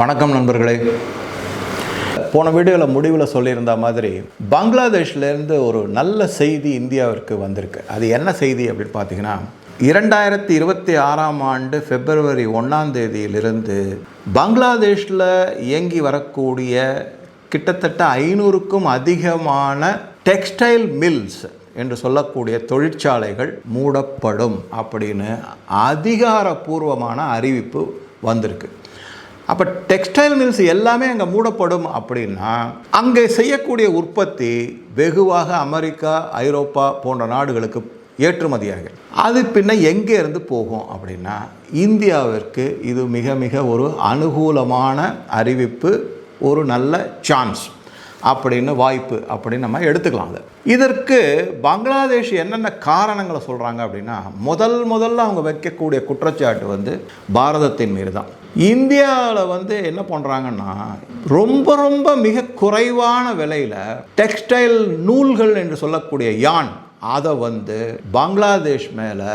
வணக்கம் நண்பர்களே. போன வீடியோவில் முடிவில் சொல்லியிருந்த மாதிரி பங்களாதேஷ்லேருந்து ஒரு நல்ல செய்தி இந்தியாவிற்கு வந்திருக்கு. அது என்ன செய்தி அப்படின்னு பார்த்தீங்கன்னா இரண்டாயிரத்தி இருபத்தி ஆறாம் ஆண்டு பிப்ரவரி ஒன்றாம் தேதியிலிருந்து பங்களாதேஷில் இயங்கி வரக்கூடிய கிட்டத்தட்ட ஐநூறுக்கும் அதிகமான டெக்ஸ்டைல் மில்ஸ் என்று சொல்லக்கூடிய தொழிற்சாலைகள் மூடப்படும் அப்படின்னு அதிகாரப்பூர்வமான அறிவிப்பு வந்திருக்கு. அப்போ டெக்ஸ்டைல் மில்ஸ் எல்லாமே அங்கே மூடப்படும் அப்படின்னா அங்கே செய்யக்கூடிய உற்பத்தி வெகுவாக அமெரிக்கா ஐரோப்பா போன்ற நாடுகளுக்கு ஏற்றுமதியாகும் அது பின்ன எங்கே இருந்து போகும் அப்படின்னா இந்தியாவிற்கு இது மிக மிக ஒரு அனுகூலமான அறிவிப்பு ஒரு நல்ல சான்ஸ் அப்படின்னு வாய்ப்பு அப்படின்னு நம்ம எடுத்துக்கலாம் இதற்கு பங்களாதேஷ் என்னென்ன காரணங்களை சொல்கிறாங்க அப்படின்னா முதல் முதல்ல அவங்க வைக்கக்கூடிய குற்றச்சாட்டு வந்து பாரதத்தின் மீது தான் இந்தியாவில் வந்து என்ன பண்ணுறாங்கன்னா ரொம்ப ரொம்ப மிக குறைவான விலையில் டெக்ஸ்டைல் நூல்கள் என்று சொல்லக்கூடிய யான் அதை வந்து பங்களாதேஷ் மேலே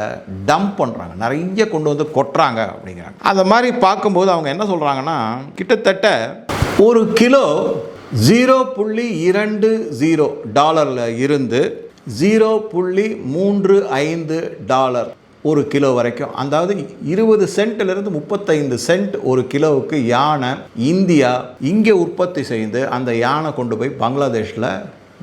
டம்ப் பண்ணுறாங்க நிறைய கொண்டு வந்து கொட்டுறாங்க அப்படிங்கிறாங்க. அந்த மாதிரி பார்க்கும்போது அவங்க என்ன சொல்கிறாங்கன்னா கிட்டத்தட்ட ஒரு கிலோ ஜீரோ புள்ளி இரண்டு ஜீரோ டாலரில் இருந்து ஜீரோ புள்ளி மூன்று ஐந்து டாலர் ஒரு கிலோ வரைக்கும். அதாவது இருபது சென்ட்லேருந்து முப்பத்தைந்து சென்ட் ஒரு கிலோவுக்கு யானை இந்தியா இங்கே உற்பத்தி செய்து அந்த யானை கொண்டு போய் பங்களாதேஷில்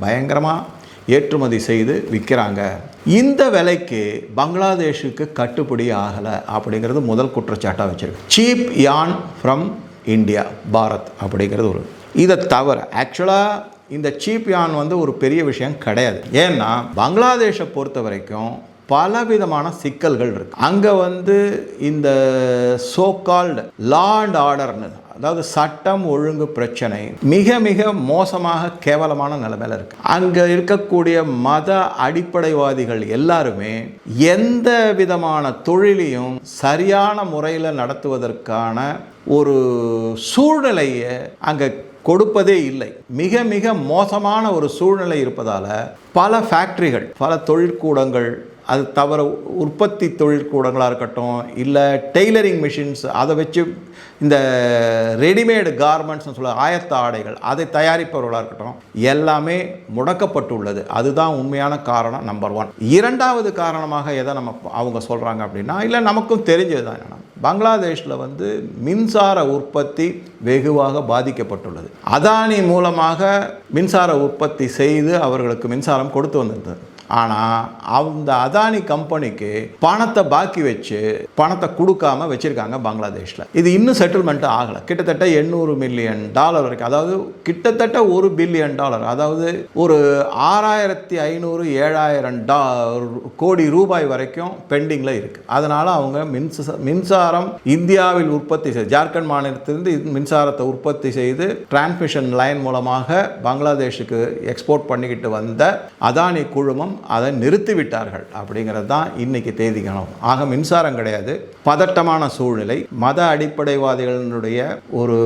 பயங்கரமாக ஏற்றுமதி செய்து விற்கிறாங்க. இந்த விலைக்கு பங்களாதேஷுக்கு கட்டுப்படி ஆகலை அப்படிங்கிறது முதல் குற்றச்சாட்டாக வச்சுருக்கு. சீப் யான் ஃப்ரம் இந்தியா பாரத் அப்படிங்கிறது ஒரு. இதை தவிர ஆக்சுவலாக இந்த சீப் யான் வந்து ஒரு பெரிய விஷயம் கிடையாது. ஏன்னா பங்களாதேஷை பொறுத்த வரைக்கும் பலவிதமான சிக்கல்கள் இருக்கு. அங்கே வந்து இந்த சோகால்டு லா அண்ட் ஆர்டர்னு அதாவது சட்டம் ஒழுங்கு பிரச்சனை மிக மிக மோசமாக கேவலமான நிலைமையில இருக்கு. அங்கே இருக்கக்கூடிய மத அடிப்படைவாதிகள் எல்லாருமே எந்த விதமான தொழிலையும் சரியான முறையில் நடத்துவதற்கான ஒரு சூழ்நிலையை அங்கே கொடுப்பதே இல்லை. மிக மிக மோசமான ஒரு சூழ்நிலை இருப்பதால் பல ஃபேக்ட்ரிகள் பல தொழிற்கூடங்கள் அது தவிர உற்பத்தி தொழிற்கூடங்களாக இருக்கட்டும் இல்லை டெய்லரிங் மிஷின்ஸ் அதை வச்சு இந்த ரெடிமேடு கார்மெண்ட்ஸ்னு சொல்ல ஆயத்த ஆடைகள் அதை தயாரிப்பவர்களாக இருக்கட்டும் எல்லாமே முடக்கப்பட்டுள்ளது. அதுதான் உண்மையான காரணம் நம்பர் ஒன் இரண்டாவது காரணமாக எதை நம்ம அவங்க சொல்கிறாங்க அப்படின்னா இல்லை நமக்கும் தெரிஞ்சது தான் பங்களாதேஷில் வந்து மின்சார உற்பத்தி வெகுவாக பாதிக்கப்பட்டுள்ளது. அதானி மூலமாக மின்சார உற்பத்தி செய்து அவர்களுக்கு மின்சாரம் கொடுத்து வந்திருந்தது. ஆனால் அந்த அதானி கம்பெனிக்கு பணத்தை பாக்கி வச்சு பணத்தை கொடுக்காம வச்சுருக்காங்க பங்களாதேஷில். இது இன்னும் செட்டில்மெண்ட் ஆகலை. கிட்டத்தட்ட எண்ணூறு மில்லியன் டாலர் வரைக்கும். அதாவது கிட்டத்தட்ட ஒரு பில்லியன் டாலர் அதாவது ஒரு ஆறாயிரத்தி ஐநூறு ஏழாயிரம் டா கோடி ரூபாய் வரைக்கும் பெண்டிங்கில் இருக்குது அதனால் அவங்க மின்ச மின்சாரம் இந்தியாவில் உற்பத்தி செய்து ஜார்க்கண்ட் மாநிலத்திலிருந்து மின்சாரத்தை உற்பத்தி செய்து டிரான்ஸ்மிஷன் லைன் மூலமாக பங்களாதேஷுக்கு எக்ஸ்போர்ட் பண்ணிக்கிட்டு வந்த அதானி குழுமம் அதை நிறுத்திவிட்டார்கள் அப்படிங்கிறது தான் இன்னைக்கு தேதி கணம் ஆக மின்சாரம் கிடையாது. பதட்டமான சூழ்நிலை. மத அடிப்படைவாதிகளினுடைய ஒரு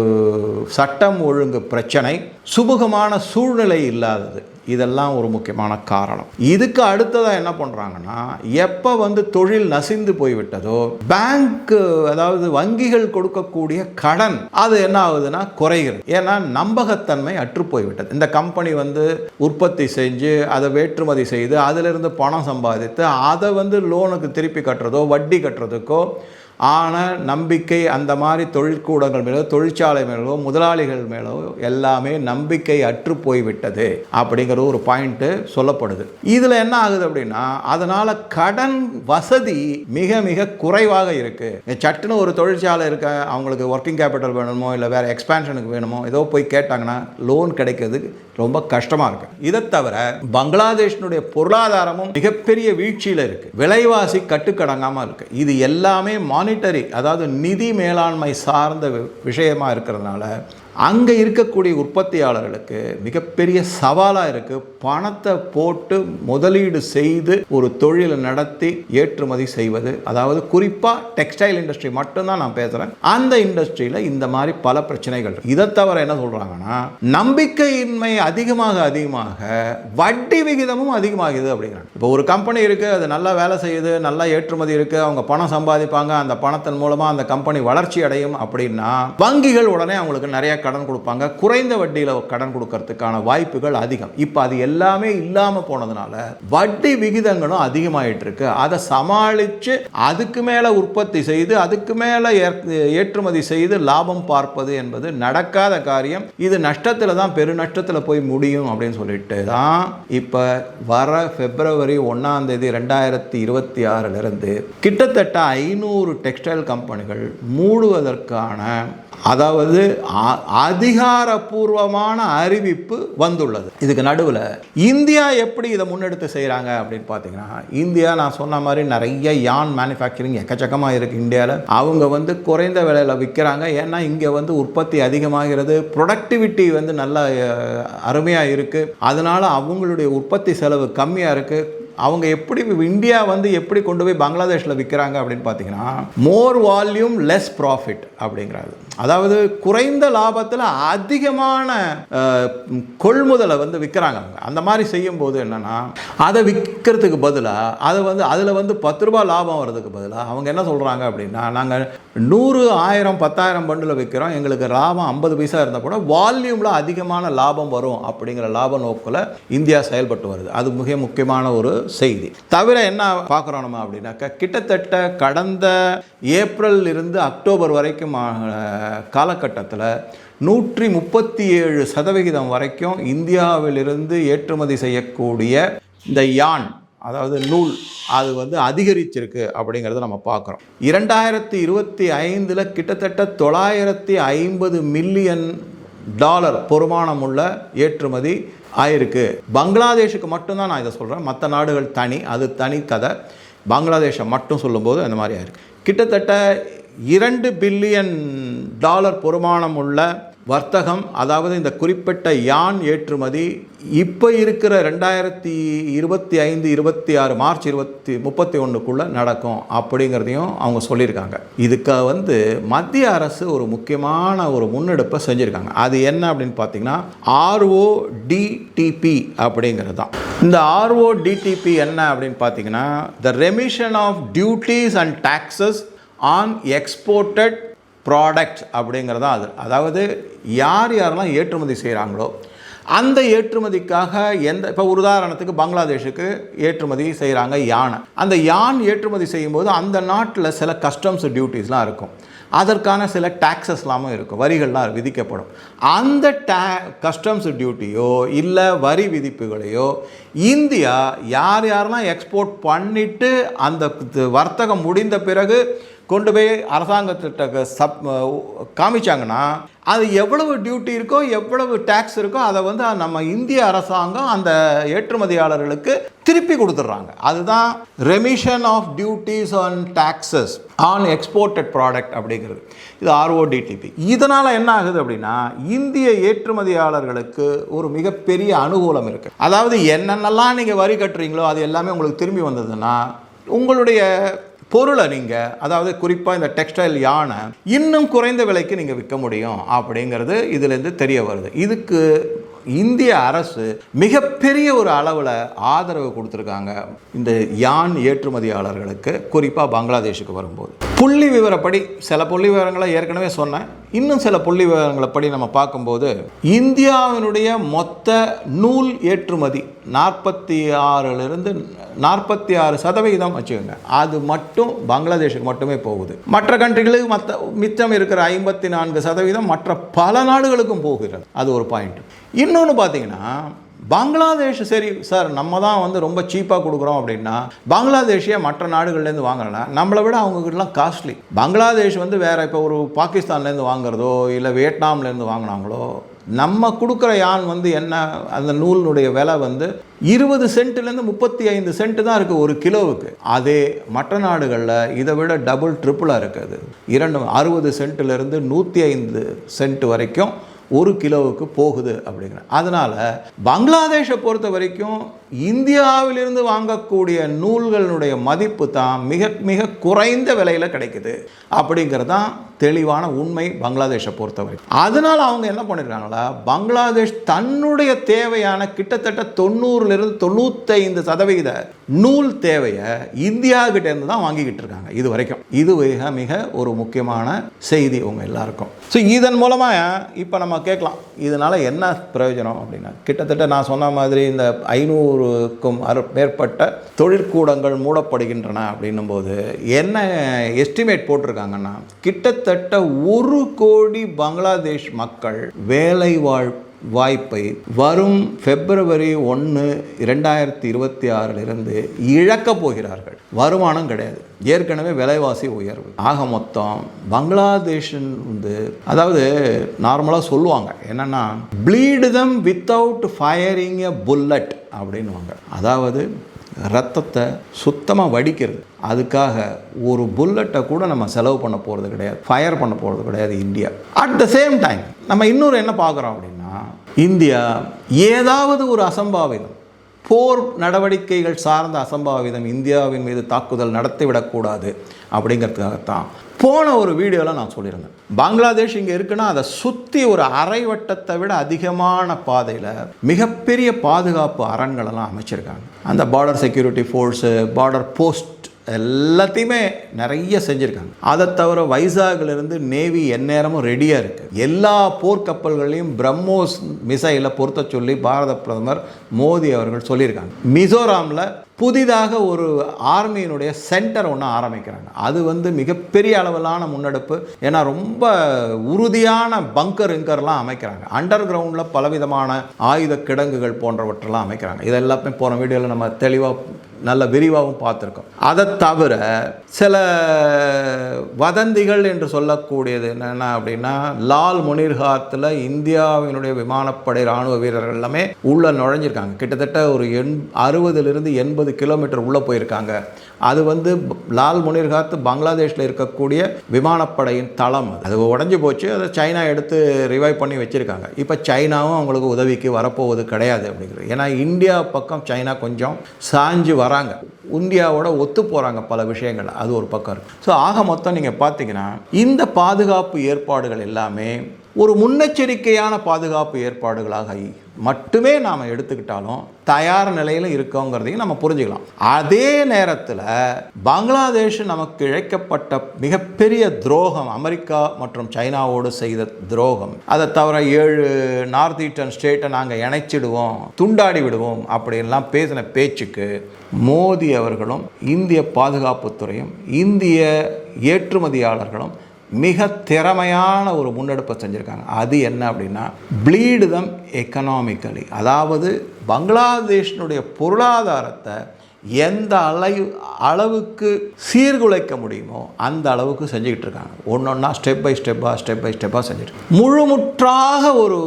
சட்டம் ஒழுங்கு பிரச்சனை. சுமூகமான சூழ்நிலை இல்லாதது. இதெல்லாம் ஒரு முக்கியமான காரணம். இதுக்கு அடுத்ததாக என்ன பண்ணுறாங்கன்னா எப்போ வந்து தொழில் நசிந்து போய்விட்டதோ பேங்க் அதாவது வங்கிகள் கொடுக்கக்கூடிய கடன் அது என்ன ஆகுதுன்னா குறைகிறது. ஏன்னா நம்பகத்தன்மை அற்று போய்விட்டது. இந்த கம்பெனி வந்து உற்பத்தி செஞ்சு அதை வேற்றுமதி செய்து அதிலிருந்து பணம் சம்பாதித்து அதை வந்து லோனுக்கு திருப்பி கட்டுறதோ வட்டி கட்டுறதுக்கோ ஆனால் நம்பிக்கை அந்த மாதிரி தொழிற்கூடங்கள் மேலோ தொழிற்சாலை மேலோ முதலாளிகள் மேலோ எல்லாமே நம்பிக்கை அற்று போய்விட்டது அப்படிங்கிற ஒரு பாயிண்ட்டு சொல்லப்படுது. இதில் என்ன ஆகுது அப்படின்னா அதனால் கடன் வசதி மிக மிக குறைவாக இருக்குது சட்டுன்னு ஒரு தொழிற்சாலை இருக்க அவங்களுக்கு ஒர்க்கிங் கேபிட்டல் வேணுமோ இல்லை வேறு எக்ஸ்பேன்ஷனுக்கு வேணுமோ ஏதோ போய் கேட்டாங்கன்னா லோன் கிடைக்கிறதுக்கு ரொம்ப கஷ்டமாக இருக்கு. இதை தவிர பங்களாதேஷனுடைய பொருளாதாரமும் மிகப்பெரிய வீழ்ச்சியில் இருக்குது விலைவாசி கட்டுக்கடங்காமல் இருக்குது இது எல்லாமே மானிட்டரி அதாவது நிதி மேலாண்மை சார்ந்த வி- விஷயமா இருக்கிறதுனால அங்கே இருக்கக்கூடிய உற்பத்தியாளர்களுக்கு மிகப்பெரிய சவாலாக இருக்குது பணத்தை போட்டு முதலீடு செய்து ஒரு தொழிலை நடத்தி ஏற்றுமதி செய்வது. அதாவது குறிப்பாக டெக்ஸ்டைல் இண்டஸ்ட்ரி மட்டும்தான் நான் பேசுகிறேன் அந்த இண்டஸ்ட்ரியில் இந்த மாதிரி பல பிரச்சனைகள் இதை தவிர என்ன சொல்கிறாங்கன்னா நம்பிக்கையின்மை அதிகமாக அதிகமாக வட்டி விகிதமும் அதிகமாகுது அப்படிங்கிறாங்க. இப்போ ஒரு கம்பெனி இருக்குது அது நல்லா வேலை செய்யுது நல்லா ஏற்றுமதி இருக்குது அவங்க பணம் சம்பாதிப்பாங்க அந்த பணத்தின் மூலமாக அந்த கம்பெனி வளர்ச்சி அடையும் அப்படின்னா வங்கிகள் உடனே அவங்களுக்கு நிறைய கடன் கொடுப்பாங்க. குறைந்த வட்டியில் கடன் கொடுக்கறதுக்கான வாய்ப்புகள் அதிகம். இப்போ அது எல்லாமே இல்லாமல் போனதுனால வட்டி விகிதங்களும் அதிகமாயிட்டு இருக்கு. அதை சமாளித்து அதுக்கு மேலே உற்பத்தி செய்து அதுக்கு மேலே ஏற்றுமதி செய்து லாபம் பார்ப்பது என்பது நடக்காத காரியம். இது நஷ்டத்தில் தான் பெரு நஷ்டத்தில் போய் முடியும் அப்படின்னு சொல்லிட்டு தான் இப்போ வர பிப்ரவரி ஒன்றாம் தேதி ரெண்டாயிரத்தி இருபத்தி ஆறிலிருந்து கிட்டத்தட்ட ஐநூறு டெக்ஸ்டைல் கம்பெனிகள் மூடுவதற்கான அதாவது அ- அதிகாரப்பூர்வமான அறிவிப்பு வந்துள்ளது. இதுக்கு நடுவில் இந்தியா எப்படி இதை முன்னெடுத்து செய்கிறாங்க அப்படின்னு பார்த்தீங்கன்னா இந்தியா நான் சொன்ன மாதிரி நிறைய யான் மேனுஃபேக்சரிங் எக்கச்சக்கமாக இருக்குது இந்தியாவில் அவங்க வந்து குறைந்த விலையில் விற்கிறாங்க. ஏன்னா இங்கே வந்து உற்பத்தி அதிகமாகிறது ப்ரொடக்டிவிட்டி வந்து நல்லா அருமையாக இருக்குது அதனால் அவங்களுடைய உற்பத்தி செலவு கம்மியாக இருக்குது அவங்க எப்படி இந்தியா வந்து எப்படி கொண்டு போய் பங்களாதேஷில் விற்கிறாங்க அப்படின்னு பார்த்தீங்கன்னா மோர் வால்யூம் லெஸ் ப்ராஃபிட் அப்படிங்கிறது அதாவது குறைந்த லாபத்தில் அதிகமான கொள்முதலை வந்து விற்கிறாங்க அவங்க. அந்த மாதிரி செய்யும்போது என்னென்னா அதை விற்கிறதுக்கு பதிலாக அதை வந்து அதில் வந்து பத்து ரூபா லாபம் வர்றதுக்கு பதிலாக அவங்க என்ன சொல்கிறாங்க அப்படின்னா நாங்கள் நூறு ஆயிரம் பத்தாயிரம் பண்டில் விற்கிறோம் எங்களுக்கு லாபம் ஐம்பது பைசா இருந்தால் கூட வால்யூமில் அதிகமான லாபம் வரும் அப்படிங்கிற லாப நோக்கில் இந்தியா செயல்பட்டு வருது. அது மிக முக்கியமான ஒரு செய்தி. தவிர என்ன பார்க்குறோம் நம்ம அப்படின்னாக்கா கிட்டத்தட்ட கடந்த ஏப்ரல் இருந்து அக்டோபர் வரைக்கும் காலகட்டத்தில் நூற்றி முப்பத்தி ஏழு சதவிகிதம் வரைக்கும் இந்தியாவிலிருந்து ஏற்றுமதி செய்யக்கூடிய இந்த யான் அதாவது நூல் அது வந்து அதிகரிச்சிருக்கு அப்படிங்கிறத நம்ம பார்க்குறோம். இரண்டாயிரத்தி இருபத்தி ஐந்தில் கிட்டத்தட்ட தொள்ளாயிரத்தி ஐம்பது மில்லியன் டாலர் பொறுமானம் உள்ள ஏற்றுமதி ஆயிருக்கு. பங்களாதேஷுக்கு மட்டும்தான் நான் இதை சொல்கிறேன் மற்ற நாடுகள் தனி அது தனி கதை. பங்களாதேஷை மட்டும் சொல்லும்போது அந்த மாதிரி ஆயிருக்கு. கிட்டத்தட்ட இரண்டு பில்லியன் டாலர் பொறுமானம் உள்ள வர்த்தகம் அதாவது இந்த குறிப்பிட்ட யான் ஏற்றுமதி இப்போ இருக்கிற ரெண்டாயிரத்தி இருபத்தி ஐந்து இருபத்தி ஆறு மார்ச் இருபத்தி முப்பத்தி ஒன்றுக்குள்ளே நடக்கும் அப்படிங்கிறதையும் அவங்க சொல்லியிருக்காங்க. இதுக்கு வந்து மத்திய அரசு ஒரு முக்கியமான ஒரு முன்னெடுப்பை செஞ்சுருக்காங்க. அது என்ன அப்படின்னு பார்த்தீங்கன்னா ஆர்ஓடிடிபி அப்படிங்கிறது தான் இந்த ஆர்ஓடிடிபி என்ன அப்படின்னு பார்த்தீங்கன்னா the remission of duties and taxes on exported product அப்படிங்கிறது தான் அது. அதாவது யார் யாரெல்லாம் ஏற்றுமதி செய்கிறாங்களோ அந்த ஏற்றுமதிக்காக எந்த இப்போ ஒரு உதாரணத்துக்கு பங்களாதேஷுக்கு ஏற்றுமதி செய்கிறாங்க யானை. அந்த யான் ஏற்றுமதி செய்யும்போது அந்த நாட்டில் சில கஸ்டம்ஸ் டியூட்டிஸ்லாம் இருக்கும். அதற்கான சில டேக்ஸஸ்லாமும் இருக்கும். வரிகள்லாம் விதிக்கப்படும். அந்த டே கஸ்டம்ஸ் டியூட்டியோ இல்லை வரி விதிப்புகளையோ இந்தியா யார் யாரெல்லாம் எக்ஸ்போர்ட் பண்ணிட்டு அந்த வர்த்தகம் முடிந்த பிறகு கொண்டு போய் அரசாங்கத்திட்ட சப் காமிச்சாங்கன்னா அது எவ்வளவு டியூட்டி இருக்கோ எவ்வளவு டேக்ஸ் இருக்கோ அதை வந்து நம்ம இந்திய அரசாங்கம் அந்த ஏற்றுமதியாளர்களுக்கு திருப்பி கொடுத்துட்றாங்க. அதுதான் remission of duties on taxes on exported product அப்படிங்கிறது. இது ஆர்ஓடிடிபி இதனால் என்ன ஆகுது அப்படின்னா இந்திய ஏற்றுமதியாளர்களுக்கு ஒரு மிகப்பெரிய அனுகூலம் இருக்குது அதாவது என்னென்னலாம் நீங்கள் வரி கட்டுறீங்களோ அது எல்லாமே உங்களுக்கு திரும்பி வந்ததுன்னா உங்களுடைய பொருளை நீங்கள் அதாவது குறிப்பாக இந்த டெக்ஸ்டைல் யானை இன்னும் குறைந்த விலைக்கு நீங்கள் விற்க முடியும் அப்படிங்கிறது இதுலேருந்து தெரிய வருது. இதுக்கு இந்திய அரசு மிகப்பெரிய ஒரு அளவில் ஆதரவு கொடுத்துருக்காங்க இந்த யான் ஏற்றுமதியாளர்களுக்கு குறிப்பாக பங்களாதேஷுக்கு வரும்போது. புள்ளி விவரப்படி சில புள்ளி விவரங்களை ஏற்கனவே சொன்னேன். இன்னும் சில புள்ளி விவரங்களை படி நம்ம பார்க்கும்போது இந்தியாவினுடைய மொத்த நூல் ஏற்றுமதி நாற்பத்தி ஆறுலேருந்து நாற்பத்தி ஆறு சதவிகிதம் வச்சுக்கோங்க. அது மட்டும் பங்களாதேஷுக்கு மட்டுமே போகுது. மற்ற கண்ட்ரிகளுக்கு மற்ற மிச்சம் இருக்கிற ஐம்பத்தி நான்கு சதவீதம் மற்ற பல நாடுகளுக்கும் போகிறது. அது ஒரு பாயிண்ட் இன்னொன்று பார்த்தீங்கன்னா பங்களாதேஷ் சரி சார் நம்ம தான் வந்து ரொம்ப சீப்பாக கொடுக்குறோம் அப்படின்னா பங்களாதேஷே மற்ற நாடுகள்லேருந்து வாங்கலாம் நம்மளை விட அவங்கக்கிட்டலாம் காஸ்ட்லி பங்களாதேஷ் வந்து வேறு இப்போ ஒரு பாகிஸ்தான்லேருந்து வாங்குறதோ இல்லை வியட்நாம்லேருந்து வாங்கினாங்களோ நம்ம கொடுக்குற யான் வந்து என்ன அந்த நூலினுடைய விலை வந்து இருபது சென்ட்லேருந்து முப்பத்தி ஐந்து சென்ட் தான் இருக்குது ஒரு கிலோவுக்கு. அதே மற்ற நாடுகளில் இதை விட டபுள் ட்ரிப்புளாக இருக்குது இரண்டு அறுபது சென்ட்லேருந்து நூற்றி ஐந்து சென்ட் வரைக்கும் ஒரு கிலோவுக்கு போகுது அப்படிங்கிற. அதனால் பங்களாதேஷை பொறுத்த வரைக்கும் இந்தியாவிலிருந்து வாங்கக்கூடிய நூல்களினுடைய மதிப்பு தான் மிக மிக குறைந்த விலையில் கிடைக்குது. அப்படிங்கிறது தான் தெளிவான உண்மை பங்களாதேஷை பொறுத்தவரை. அதனால் அவங்க என்ன பண்ணியிருக்காங்களா பங்களாதேஷ் தன்னுடைய தேவையான கிட்டத்தட்ட தொண்ணூறுலேருந்து தொண்ணூத்தைந்து சதவிகித நூல் தேவையை இந்தியாக்கிட்டேருந்து இருந்து தான் வாங்கிக்கிட்டு இருக்காங்க இது வரைக்கும். இது மிக மிக ஒரு முக்கியமான செய்தி உங்கள் எல்லாருக்கும். ஸோ இதன் மூலமாக இப்போ நம்ம கேட்கலாம். இதனால் என்ன பிரயோஜனம் அப்படின்னா கிட்டத்தட்ட நான் சொன்ன மாதிரி இந்த ஐநூறுக்கும் அறு மேற்பட்ட தொழிற்கூடங்கள் மூடப்படுகின்றன அப்படின்னும் போது என்ன எஸ்டிமேட் போட்டிருக்காங்கன்னா கிட்டத்தட்ட கிட்டத்தட்ட ஒரு கோடி பங்களாதேஷ் மக்கள் வேலை வாழ் வாய்ப்பை வரும் பிப்ரவரி ஒன்று இரண்டாயிரத்தி இருபத்தி ஆறிலிருந்து இழக்கப் போகிறார்கள். வருமானம் கிடையாது. ஏற்கனவே விலைவாசி உயர்வு. ஆக மொத்தம் பங்களாதேஷன் வந்து அதாவது நார்மலாக சொல்லுவாங்க. என்னென்னா bleed them without firing a bullet அப்படின்வாங்க அதாவது ரத்தத்தை சுத்தமாக வடிக்கிறது. அதுக்காக ஒரு புல்லட்டை கூட நம்ம செலவு பண்ண போகிறது கிடையாது. ஃபயர் பண்ண போகிறது கிடையாது India. At the same time நம்ம இன்னொரு என்ன பார்க்குறோம் அப்படின்னா இந்தியா ஏதாவது ஒரு அசம்பாவிதம் போர் நடவடிக்கைகள் சார்ந்த அசம்பாவிதம் இந்தியாவின் மீது தாக்குதல் நடத்திவிடக்கூடாது அப்படிங்கிறதுக்காகத்தான். போன ஒரு வீடியோவில் நான் சொல்லியிருந்தேன். பங்களாதேஷ் இங்கே இருக்குன்னா அதை சுற்றி ஒரு அரை வட்டத்தை விட அதிகமான பாதையில் மிகப்பெரிய பாதுகாப்பு அரண்களெல்லாம் அமைச்சிருக்காங்க. அந்த border security force border post எல்லாத்தையுமே நிறைய செஞ்சுருக்காங்க. அதை தவிர வைசாகிலிருந்து நேவி எந்நேரமும் ரெடியாக இருக்குது எல்லா போர்க்கப்பல்களையும் பிரம்மோஸ் மிசைலை பொருத்த சொல்லி பாரத பிரதமர் மோடி அவர்கள் சொல்லியிருக்காங்க. மிசோராமில் புதிதாக ஒரு ஆர்மியினுடைய சென்டர் ஒன்று ஆரம்பிக்கிறாங்க. அது வந்து மிகப்பெரிய அளவிலான முன்னெடுப்பு. ஏன்னா ரொம்ப உறுதியான பங்கர் இங்கர்லாம் அமைக்கிறாங்க. அண்டர் கிரவுண்டில் பலவிதமான ஆயுத கிடங்குகள் போன்றவற்றெல்லாம் அமைக்கிறாங்க. இதெல்லாமே போன வீடியோவில் நம்ம தெளிவாக நல்ல விரிவாகவும் பார்த்துருக்கோம். அதை தவிர சில வதந்திகள் என்று சொல்லக்கூடியது என்னென்ன அப்படின்னா லால் முனிர்ஹாத்தில் இந்தியாவினுடைய விமானப்படை இராணுவ வீரர்கள் எல்லாமே உள்ளே நுழைஞ்சிருக்காங்க. கிட்டத்தட்ட ஒரு எண் அறுபதுலேருந்து எண்பது கிலோமீட்டர் உள்ளே போயிருக்காங்க. அது வந்து லால் முனிர்காத்து பங்களாதேஷில் இருக்கக்கூடிய விமானப்படையின் தளம் அது. அது உடஞ்சி போச்சு. அதை சைனா எடுத்து ரிவைவ் பண்ணி வச்சுருக்காங்க. இப்போ சைனாவும் அவங்களுக்கு உதவிக்கு வரப்போவது கிடையாது அப்படிங்கிறது. ஏன்னா இந்தியா பக்கம் சைனா கொஞ்சம் சாஞ்சு வராங்க. இந்தியாவோட ஒத்து போகிறாங்க பல விஷயங்கள். அது ஒரு பக்கம் இருக்குது ஸோ ஆக மொத்தம் நீங்கள் பார்த்தீங்கன்னா இந்த பாதுகாப்பு ஏற்பாடுகள் எல்லாமே ஒரு முன்னெச்சரிக்கையான பாதுகாப்பு ஏற்பாடுகளாக மட்டுமே நாம் எடுத்துக்கிட்டாலும் தயார் நிலையில் இருக்கோங்கிறதையும் நம்ம புரிஞ்சுக்கலாம். அதே நேரத்தில் பங்களாதேஷ் நமக்கு இழைக்கப்பட்ட மிகப்பெரிய துரோகம் அமெரிக்கா மற்றும் சைனாவோடு செய்த துரோகம். அதை தவிர ஏழு நார்த் ஈஸ்டர்ன் ஸ்டேட்டை நாங்கள் இணைச்சிடுவோம் துண்டாடி விடுவோம் அப்படின்லாம் பேசின பேச்சுக்கு மோடி அவர்களும் இந்திய பாதுகாப்புத்துறையும் இந்திய ஏற்றுமதியாளர்களும் மிக திறமையான ஒரு முன்னெடுப்பை செஞ்சுருக்காங்க. அது என்ன அப்படின்னா ப்ளீடு தம் எக்கனாமிக்கலி அதாவது பங்களாதேஷினுடைய பொருளாதாரத்தை எந்த அளவு அளவுக்கு சீர்குலைக்க முடியுமோ அந்த அளவுக்கு செஞ்சுக்கிட்டு இருக்காங்க. ஒன்று ஒன்றா ஸ்டெப் பை ஸ்டெப்பாக ஸ்டெப் பை ஸ்டெப்பாக செஞ்சுட்டு முழுமுற்றாக ஒரு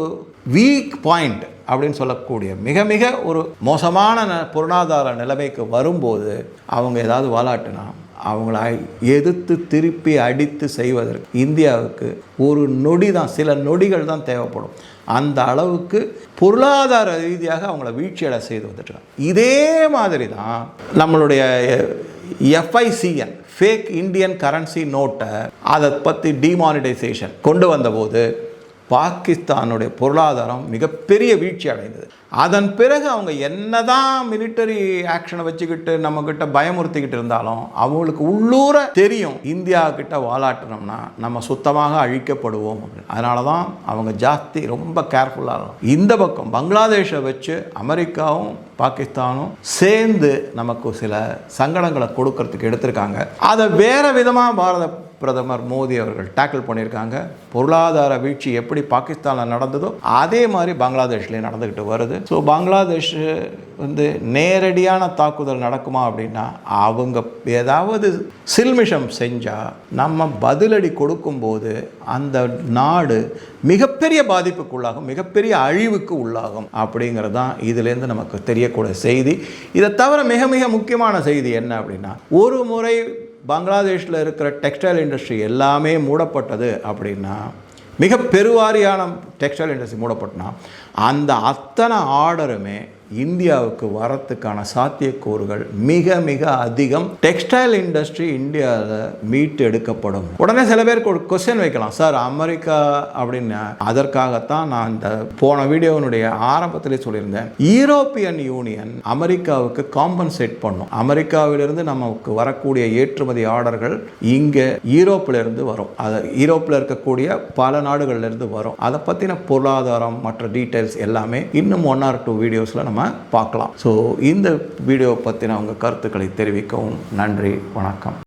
வீக் பாயிண்ட் அப்படின்னு சொல்லக்கூடிய மிக மிக ஒரு மோசமான ந- பொருளாதார நிலைமைக்கு வரும்போது அவங்க ஏதாவது வாலாட்டுனா அவங்கள எதிர்த்து திருப்பி அடித்து செய்வதற்கு இந்தியாவுக்கு ஒரு நொடி தான் சில நொடிகள் தான் தேவைப்படும். அந்த அளவுக்கு பொருளாதார ரீதியாக அவங்கள வீழ்ச்சியடை செய்து வந்துட்டுருக்காங்க இதே மாதிரி தான் நம்மளுடைய எஃப்ஐசிஎன் ஃபேக் இந்தியன் கரன்சி நோட்டை அதை பற்றி டிமானிட்டைசேஷன் கொண்டு வந்தபோது பாகிஸ்தானுடைய பொருளாதாரம் மிகப்பெரிய வீழ்ச்சி அடைந்தது. அதன் பிறகு அவங்க என்ன தான் மிலிட்டரி ஆக்ஷனை வச்சுக்கிட்டு நம்மக்கிட்ட பயமுறுத்திக்கிட்டு இருந்தாலும் அவங்களுக்கு உள்ளூர தெரியும் இந்தியா கிட்ட வாலாட்டினோம்னா நம்ம சுத்தமாக அழிக்கப்படுவோம் அதனால தான் அவங்க ஜாஸ்தி ரொம்ப கேர்ஃபுல்லாக இருக்கும் இந்த பக்கம் பங்களாதேஷை வச்சு அமெரிக்காவும் பாகிஸ்தானும் சேர்ந்து நமக்கு சில சங்கடங்களை கொடுக்கறதுக்கு எடுத்திருக்காங்க. அதை வேற விதமாக பாரத பிரதமர் மோடி அவர்கள் டேக்கிள் பண்ணியிருக்காங்க. பொருளாதார வீழ்ச்சி எப்படி பாகிஸ்தானில் நடந்ததோ அதே மாதிரி பங்களாதேஷ்லேயும் நடந்துக்கிட்டு வருது. ஸோ பங்களாதேஷ் வந்து நேரடியான தாக்குதல் நடக்குமா அப்படின்னா அவங்க ஏதாவது சில்மிஷம் செஞ்சால் நம்ம பதிலடி கொடுக்கும்போது அந்த நாடு மிகப்பெரிய பாதிப்புக்குள்ளாகும் மிகப்பெரிய அழிவுக்கு உள்ளாகும் அப்படிங்கிறது தான் இதுலேருந்து நமக்கு தெரியக்கூடிய செய்தி. இதை தவிர மிக மிக முக்கியமான செய்தி என்ன அப்படின்னா ஒரு முறை பங்களாதேஷில் இருக்கிற டெக்ஸ்டைல் இண்டஸ்ட்ரி எல்லாமே மூடப்பட்டது அப்படின்னா மிக பெருவாரியான டெக்ஸ்டைல் இண்டஸ்ட்ரி மூடப்பட்டனா அந்த அத்தனை ஆர்டருமே இந்தியாவுக்கு வரத்துக்கான சாத்தியக்கூறுகள் மிக மிக அதிகம். டெக்ஸ்டைல் இண்டஸ்ட்ரி இந்தியாவில் மீட்டு எடுக்கப்படும். உடனே சில பேருக்கு ஒரு கொஸ்டின் வைக்கலாம். சார் அமெரிக்கா அப்படின்னு அதற்காகத்தான் நான் இந்த போன வீடியோனுடைய ஆரம்பத்திலே சொல்லியிருந்தேன். யூரோப்பியன் யூனியன் அமெரிக்காவுக்கு காம்பன்சேட் பண்ணும். அமெரிக்காவிலிருந்து நமக்கு வரக்கூடிய ஏற்றுமதி ஆர்டர்கள் இங்கே யூரோப்பிலிருந்து வரும். அது யூரோப்பில் இருக்கக்கூடிய பல நாடுகள்லேருந்து வரும். அதை பற்றின பொருளாதாரம் மற்ற டீட்டெயில்ஸ் எல்லாமே இன்னும் ஒன் ஆர் டூ வீடியோஸில் நம்ம பார்க்கலாம். ஸோ இந்த வீடியோ பற்றின உங்கள் கருத்துக்களை தெரிவிக்கவும் நன்றி வணக்கம்.